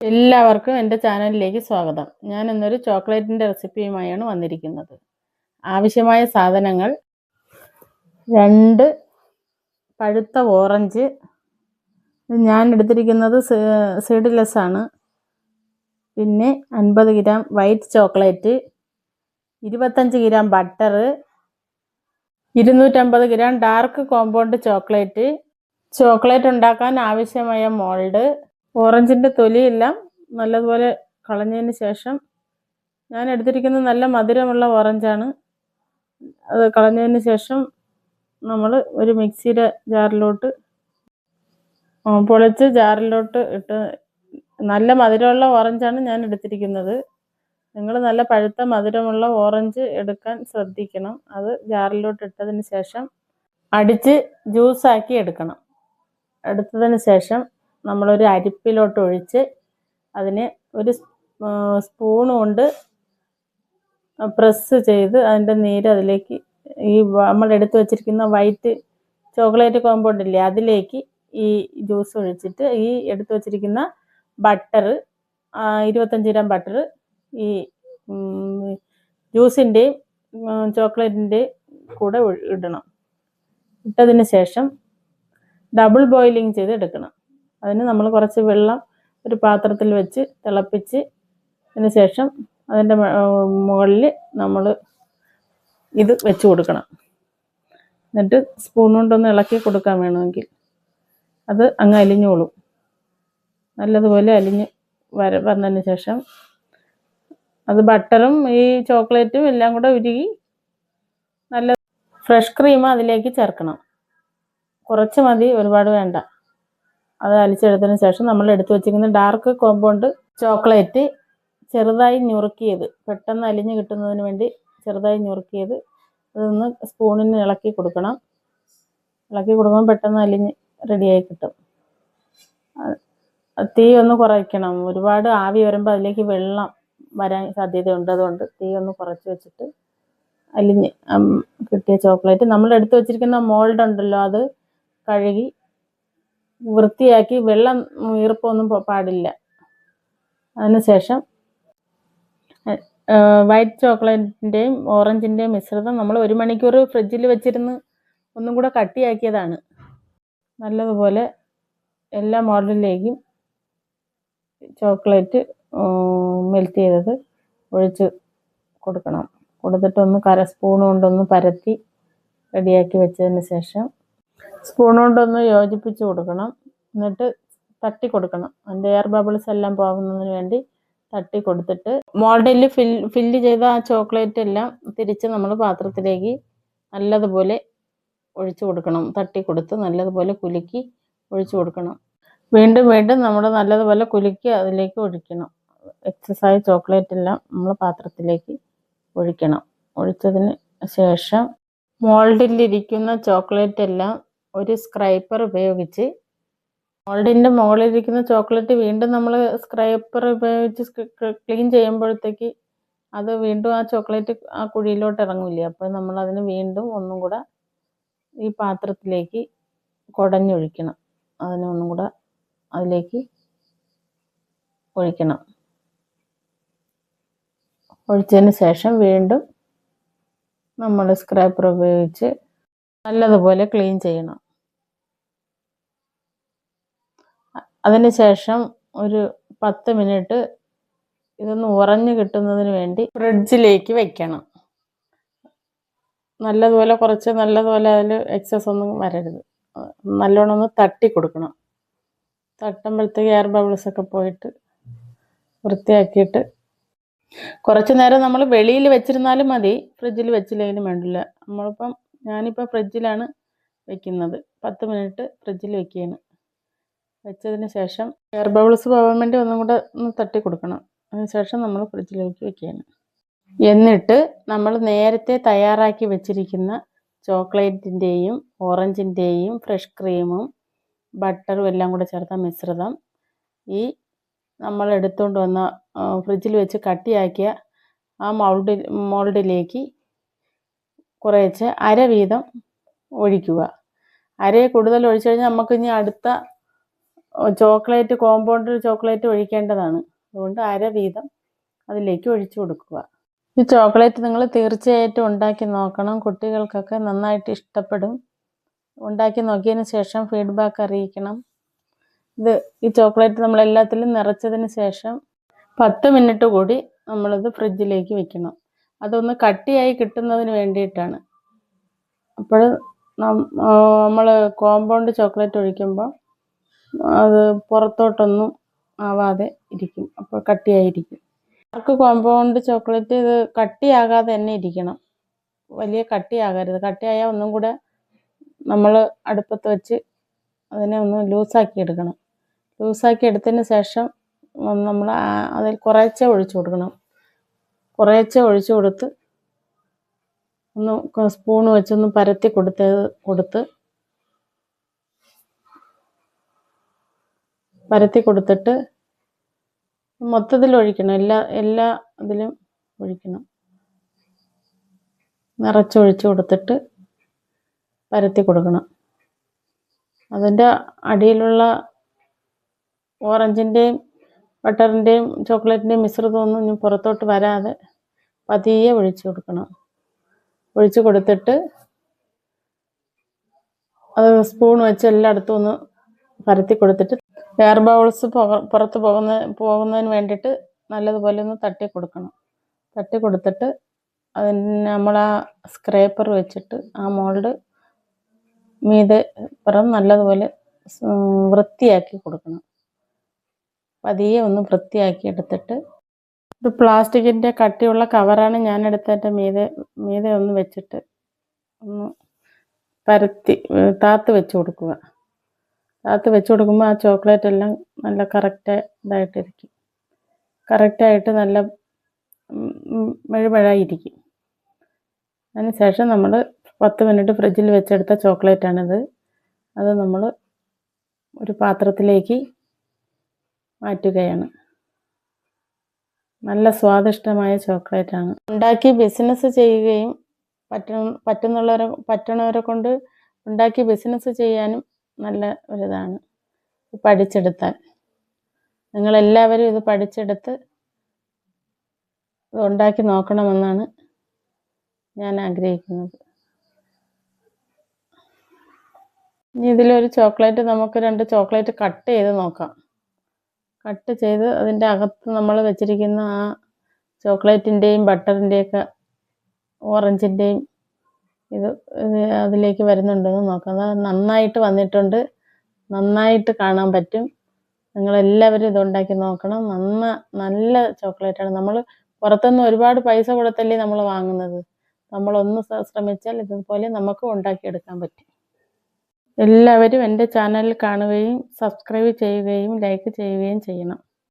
എല്ലാവർക്കും എന്റെ ചാനലിലേക്ക് സ്വാഗതം. ഞാൻ ഇന്നൊരു ചോക്ലേറ്റിന്റെ റെസിപ്പിയുമായാണ് വന്നിരിക്കുന്നത്. ആവശ്യമായ സാധനങ്ങൾ രണ്ട് പഴുത്ത ഓറഞ്ച്. ഞാൻ എടുത്തിരിക്കുന്നത് സീഡ്ലെസ് ആണ്. പിന്നെ അൻപത് ഗ്രാം വൈറ്റ് ചോക്ലേറ്റ് ഇരുപത്തഞ്ച് ഗ്രാം ബട്ടർ ഇരുന്നൂറ്റമ്പത് gram dark compound chocolate chocolate ഉണ്ടാക്കാൻ ആവശ്യമായ മോൾഡ് ഓറഞ്ചിന്റെ തൊലിയെല്ലാം നല്ലതുപോലെ കളഞ്ഞതിന് ശേഷം ഞാൻ എടുത്തിരിക്കുന്നത് നല്ല മധുരമുള്ള ഓറഞ്ചാണ്. അത് കളഞ്ഞതിന് ശേഷം നമ്മൾ ഒരു മിക്സിയുടെ ജാറിലോട്ട് പൊളിച്ച് ജാറിലോട്ട് ഇട്ട് നല്ല മധുരമുള്ള ഓറഞ്ചാണ് ഞാൻ എടുത്തിരിക്കുന്നത്. നിങ്ങൾ നല്ല പഴുത്ത മധുരമുള്ള ഓറഞ്ച് എടുക്കാൻ ശ്രദ്ധിക്കണം. അത് ജാറിലോട്ട് ഇട്ടതിന് ശേഷം അടിച്ച് ജ്യൂസാക്കി എടുക്കണം. എടുത്തതിന് ശേഷം നമ്മളൊരു അരിപ്പിലോട്ട് ഒഴിച്ച് അതിനെ ഒരു സ്പൂൺ കൊണ്ട് പ്രസ് ചെയ്ത് അതിന്റെ നീര് അതിലേക്ക് ഈ നമ്മൾ എടുത്തു വച്ചിരിക്കുന്ന വൈറ്റ് ചോക്ലേറ്റ് കോമ്പൗണ്ട് ഇല്ലേ അതിലേക്ക് ഈ ജ്യൂസ് ഒഴിച്ചിട്ട് ഈ എടുത്തു വച്ചിരിക്കുന്ന ബട്ടർ ഇരുപത്തഞ്ച് ഗ്രാം ബട്ടർ ഈ ജ്യൂസിന്റെയും ചോക്ലേറ്റിന്റെയും കൂടെ ഇടണം. ഇട്ടതിന് ശേഷം ഡബിൾ ബോയിലിംഗ് ചെയ്ത് എടുക്കണം. അതിന് നമ്മൾ കുറച്ച് വെള്ളം ഒരു പാത്രത്തിൽ വെച്ച് തിളപ്പിച്ച് അതിന് ശേഷം അതിന്റെ മുകളിൽ നമ്മൾ ഇത് വെച്ച് കൊടുക്കണം. എന്നിട്ട് സ്പൂൺ കൊണ്ടൊന്ന് ഇളക്കി കൊടുക്കാൻ വേണമെങ്കിൽ അത് അങ്ങ് അലിഞ്ഞോളും. നല്ലതുപോലെ അലിഞ്ഞ് വര വന്നതിന് ശേഷം അത് ബട്ടറും ഈ ചോക്ലേറ്റും എല്ലാം കൂടെ ഉരുകി നല്ല ഫ്രഷ് ക്രീം അതിലേക്ക് ചേർക്കണം. കുറച്ച് മതി ഒരുപാട് വേണ്ട. അത് അലിച്ചെടുത്തതിന് ശേഷം നമ്മൾ എടുത്തു വെച്ചിരിക്കുന്ന ഡാർക്ക് കോമ്പൗണ്ട് ചോക്ലേറ്റ് ചെറുതായി ഞുറുക്കിയത് പെട്ടെന്ന് അലിഞ്ഞ് കിട്ടുന്നതിന് വേണ്ടി ചെറുതായി ഞുറുക്കിയത്. അതൊന്ന് സ്പൂണിന് ഇളക്കി കൊടുക്കണം. ഇളക്കി കൊടുക്കുമ്പോൾ പെട്ടെന്ന് അലിഞ്ഞ് റെഡിയായി കിട്ടും. തീ ഒന്ന് കുറയ്ക്കണം. ഒരുപാട് ആവി വരുമ്പോൾ അതിലേക്ക് വെള്ളം വരാൻ സാധ്യതയുണ്ട്. അതുകൊണ്ട് തീ ഒന്ന് കുറച്ച് വെച്ചിട്ട് അലിഞ്ഞ് കിട്ടിയ ചോക്ലേറ്റ് നമ്മൾ എടുത്തു വെച്ചിരിക്കുന്ന മോൾഡ് ഉണ്ടല്ലോ അത് കഴുകി വൃത്തിയാക്കി വെള്ളം ഈർപ്പമൊന്നും പാടില്ല. അതിനുശേഷം വൈറ്റ് ചോക്ലേറ്റിന്റെയും ഓറഞ്ചിന്റെയും മിശ്രിതം നമ്മൾ ഒരു മണിക്കൂർ ഫ്രിഡ്ജിൽ വെച്ചിരുന്ന് ഒന്നും കൂടെ കട്ടിയാക്കിയതാണ്. നല്ലതുപോലെ എല്ലാ മോഡലിലേക്കും ചോക്ലേറ്റ് മെൽറ്റ് ചെയ്തത് ഒഴിച്ച് കൊടുക്കണം. കൊടുത്തിട്ടൊന്ന് കര സ്പൂൺ കൊണ്ടൊന്ന് പരത്തി റെഡിയാക്കി വെച്ചതിന് ശേഷം സ്പൂൺ കൊണ്ടൊന്ന് യോജിപ്പിച്ച് കൊടുക്കണം. എന്നിട്ട് തട്ടി കൊടുക്കണം. അതിന്റെ എയർ ബബിൾസ് എല്ലാം പോകുന്നതിന് വേണ്ടി തട്ടി കൊടുത്തിട്ട് മോൾഡിൽ ഫിൽ ഫില്ല് ചെയ്ത ആ ചോക്ലേറ്റ് എല്ലാം തിരിച്ച് നമ്മൾ പാത്രത്തിലേക്ക് നല്ലതുപോലെ ഒഴിച്ചു കൊടുക്കണം. തട്ടി കൊടുത്ത് നല്ലതുപോലെ കുലുക്കി ഒഴിച്ചു കൊടുക്കണം. വീണ്ടും വീണ്ടും നമ്മൾ നല്ലതുപോലെ കുലുക്കി അതിലേക്ക് ഒഴിക്കണം. എക്സസായ ചോക്ലേറ്റ് എല്ലാം നമ്മൾ പാത്രത്തിലേക്ക് ഒഴിക്കണം. ഒഴിച്ചതിന് ശേഷം മോൾഡിലിരിക്കുന്ന ചോക്ലേറ്റ് എല്ലാം ഒരു സ്ക്രൈപ്പർ ഉപയോഗിച്ച് മോൾഡിന്റെ മുകളിലിരിക്കുന്ന ചോക്ലേറ്റ് വീണ്ടും നമ്മൾ സ്ക്രൈപ്പർ ഉപയോഗിച്ച് ക്ലീൻ ചെയ്യുമ്പോഴത്തേക്ക് അത് വീണ്ടും ആ ചോക്ലേറ്റ് ആ കുഴിയിലോട്ട് ഇറങ്ങില്ല? അപ്പോൾ നമ്മൾ അതിന് വീണ്ടും ഒന്നും കൂടെ ഈ പാത്രത്തിലേക്ക് കുടഞ്ഞൊഴിക്കണം. അതിനെ ഒന്നും കൂടെ അതിലേക്ക് ഒഴിക്കണം. ഒഴിച്ചതിന് ശേഷം വീണ്ടും നമ്മൾ സ്ക്രാപ്പർ ഉപയോഗിച്ച് നല്ലതുപോലെ ക്ലീൻ ചെയ്യണം. അതിന് ശേഷം ഒരു പത്ത് മിനിറ്റ് ഇതൊന്ന് ഉറഞ്ഞു കിട്ടുന്നതിന് വേണ്ടി ഫ്രിഡ്ജിലേക്ക് വെക്കണം. നല്ലതുപോലെ കുറച്ച് നല്ലതുപോലെ അതിൽ എക്സസ് ഒന്നും വരരുത്. നല്ലോണം ഒന്ന് തട്ടി കൊടുക്കണം. തട്ടുമ്പോഴത്തേക്ക് എയർ ബബിൾസ് ഒക്കെ പോയിട്ട് വൃത്തിയാക്കിയിട്ട് കുറച്ച് നേരം നമ്മൾ വെളിയിൽ വെച്ചിരുന്നാലും മതി. ഫ്രിഡ്ജിൽ വെച്ചില്ലെങ്കിലും വേണ്ടില്ല. നമ്മളിപ്പം ഞാനിപ്പോൾ ഫ്രിഡ്ജിലാണ് വെക്കുന്നത്. പത്ത് മിനിറ്റ് ഫ്രിഡ്ജിൽ വെക്കുകയാണ്. വെച്ചതിന് ശേഷം എയർ ബബിൾസ് പോകാൻ വേണ്ടി ഒന്നും കൂടെ ഒന്ന് തട്ടി കൊടുക്കണം അതിന് ശേഷം നമ്മൾ ഫ്രിഡ്ജിലേക്ക് വെക്കുകയാണ്. എന്നിട്ട് നമ്മൾ നേരത്തെ തയ്യാറാക്കി വെച്ചിരിക്കുന്ന ചോക്ലേറ്റിന്റെയും ഓറഞ്ചിന്റെയും ഫ്രഷ് ക്രീമും ബട്ടറും എല്ലാം കൂടെ ചേർത്ത മിശ്രിതം ഈ നമ്മൾ എടുത്തുകൊണ്ട് വന്ന ഫ്രിഡ്ജിൽ വെച്ച് കട്ടിയാക്കിയ ആ മൗൾഡിൽ മോൾഡിലേക്ക് കുറേച്ച് അര വീതം ഒഴിക്കുക. അരയെ കൂടുതൽ ഒഴിച്ചു കഴിഞ്ഞാൽ നമുക്ക് ഇനി അടുത്ത ചോക്ലേറ്റ് കോമ്പൗണ്ട് ചോക്ലേറ്റ് ഒഴിക്കേണ്ടതാണ്. അതുകൊണ്ട് അര വീതം അതിലേക്ക് ഒഴിച്ചു കൊടുക്കുക. ഈ ചോക്ലേറ്റ് നിങ്ങൾ തീർച്ചയായിട്ടും ഉണ്ടാക്കി നോക്കണം. കുട്ടികൾക്കൊക്കെ നന്നായിട്ട് ഇഷ്ടപ്പെടും. ഉണ്ടാക്കി നോക്കിയതിന് ശേഷം ഫീഡ്ബാക്ക് അറിയിക്കണം. ഇത് ഈ ചോക്ലേറ്റ് നമ്മൾ എല്ലാത്തിലും നിറച്ചതിന് ശേഷം പത്ത് മിനിറ്റ് കൂടി നമ്മളിത് ഫ്രിഡ്ജിലേക്ക് വെക്കണം. അതൊന്ന് കട്ടിയായി കിട്ടുന്നതിന് വേണ്ടിയിട്ടാണ്. അപ്പോൾ നമ്മൾ കോമ്പൗണ്ട് ചോക്ലേറ്റ് ഒഴിക്കുമ്പോൾ അത് പുറത്തോട്ടൊന്നും ആവാതെ ഇരിക്കും. അപ്പോൾ കട്ടിയായിരിക്കും. ഡാർക്ക് കോമ്പൗണ്ട് ചോക്ലേറ്റ് ഇത് കട്ടിയാകാതെ തന്നെ ഇരിക്കണം. വലിയ കട്ടിയാകരുത്. കട്ടിയായാൽ ഒന്നും കൂടെ നമ്മൾ അടുപ്പത്ത് വെച്ച് അതിനെ ഒന്ന് ലൂസാക്കി എടുക്കണം. ലൂസാക്കി എടുത്തതിന് ശേഷം നമ്മൾ അതിൽ കുറേശ്ശെ ഒഴിച്ചു കൊടുക്കണം. കുറേശ്ശെ ഒഴിച്ചു കൊടുത്ത് ഒന്ന് സ്പൂൺ വെച്ചൊന്ന് പരത്തി കൊടുത്ത് കൊടുത്ത് പരത്തി കൊടുത്തിട്ട് മൊത്തത്തിൽ ഒഴിക്കണം. എല്ലാ എല്ലാ ഇതിലും ഒഴിക്കണം. നിറച്ചൊഴിച്ച് കൊടുത്തിട്ട് പരത്തി കൊടുക്കണം. അതിന്റെ അടിയിലുള്ള ഓറഞ്ചിന്റെയും ബട്ടറിന്റെയും ചോക്ലേറ്റിന്റെയും മിശ്രിതമൊന്നും ഇനി പുറത്തോട്ട് വരാതെ പതിയെ ഒഴിച്ചു കൊടുക്കണം. ഒഴിച്ചു കൊടുത്തിട്ട് അത് സ്പൂൺ വെച്ച് എല്ലായിടത്തും ഒന്ന് പരത്തി കൊടുത്തിട്ട് എയർ ബൗൾസ് പുറത്ത് പോകുന്ന പോകുന്നതിന് വേണ്ടിയിട്ട് നല്ലതുപോലെ ഒന്ന് തട്ടി കൊടുക്കണം. തട്ടി കൊടുത്തിട്ട് അതിന് നമ്മൾ ആ സ്ക്രേപ്പർ വെച്ചിട്ട് ആ മോൾഡ് മീതെ പുറം നല്ലതുപോലെ വൃത്തിയാക്കി കൊടുക്കണം. പതിയെ ഒന്ന് വൃത്തിയാക്കി എടുത്തിട്ട് ഒരു പ്ലാസ്റ്റിക്കിന്റെ കട്ടിയുള്ള കവറാണ് ഞാൻ എടുത്തതിന്റെ മീതെ മീതെ ഒന്ന് വെച്ചിട്ട് ഒന്ന് പരത്തി താത്ത് വെച്ച് കൊടുക്കുക. താത്ത് വെച്ച് കൊടുക്കുമ്പോൾ ആ ചോക്ലേറ്റ് എല്ലാം നല്ല കറക്റ്റ് ഇതായിട്ടിരിക്കും. കറക്റ്റായിട്ട് നല്ല മെഴുമഴായിരിക്കും അതിന് ശേഷം നമ്മൾ പത്ത് മിനിറ്റ് ഫ്രിഡ്ജിൽ വെച്ചെടുത്ത ചോക്ലേറ്റാണിത്. അത് നമ്മൾ ഒരു പാത്രത്തിലേക്ക് മാറ്റുകയാണ്. നല്ല സ്വാദിഷ്ടമായ ചോക്ലേറ്റാണ്. ഉണ്ടാക്കി ബിസിനസ് ചെയ്യുകയും പറ്റും പറ്റുന്നുള്ളവരെ പറ്റണവരെ കൊണ്ട് ഉണ്ടാക്കി ബിസിനസ് ചെയ്യാനും നല്ല ഒരിതാണ്. പഠിച്ചെടുത്താൽ. നിങ്ങളെല്ലാവരും ഇത് പഠിച്ചെടുത്ത് ഇത് ഉണ്ടാക്കി നോക്കണമെന്നാണ് ഞാൻ ആഗ്രഹിക്കുന്നത്. ഇനി ഇതിലൊരു ചോക്ലേറ്റ് നമുക്ക് രണ്ട് ചോക്ലേറ്റ് കട്ട് ചെയ്ത് നോക്കാം. കട്ട് ചെയ്ത് അതിന്റെ അകത്ത് നമ്മൾ വെച്ചിരിക്കുന്ന ആ ചോക്ലേറ്റിന്റെയും ബട്ടറിന്റെയൊക്കെ ഓറഞ്ചിന്റെയും ഇത് അതിലേക്ക് വരുന്നുണ്ടെന്ന് നോക്കാം. അത് നന്നായിട്ട് വന്നിട്ടുണ്ട്. നന്നായിട്ട് കാണാൻ പറ്റും. നിങ്ങളെല്ലാവരും ഇത് ഉണ്ടാക്കി നോക്കണം. നന്ന നല്ല ചോക്ലേറ്റാണ് നമ്മൾ പുറത്തുനിന്ന് ഒരുപാട് പൈസ കൊടുത്തല്ലേ നമ്മൾ വാങ്ങുന്നത്. നമ്മളൊന്ന് ശ്രമിച്ചാൽ ഇതുപോലെ നമുക്ക് ഉണ്ടാക്കിയെടുക്കാൻ പറ്റും. എല്ലാവരും എന്റെ ചാനൽ കാണുകയും സബ്സ്ക്രൈബ് ചെയ്യുകയും ലൈക്ക് ചെയ്യുകയും ചെയ്യണം.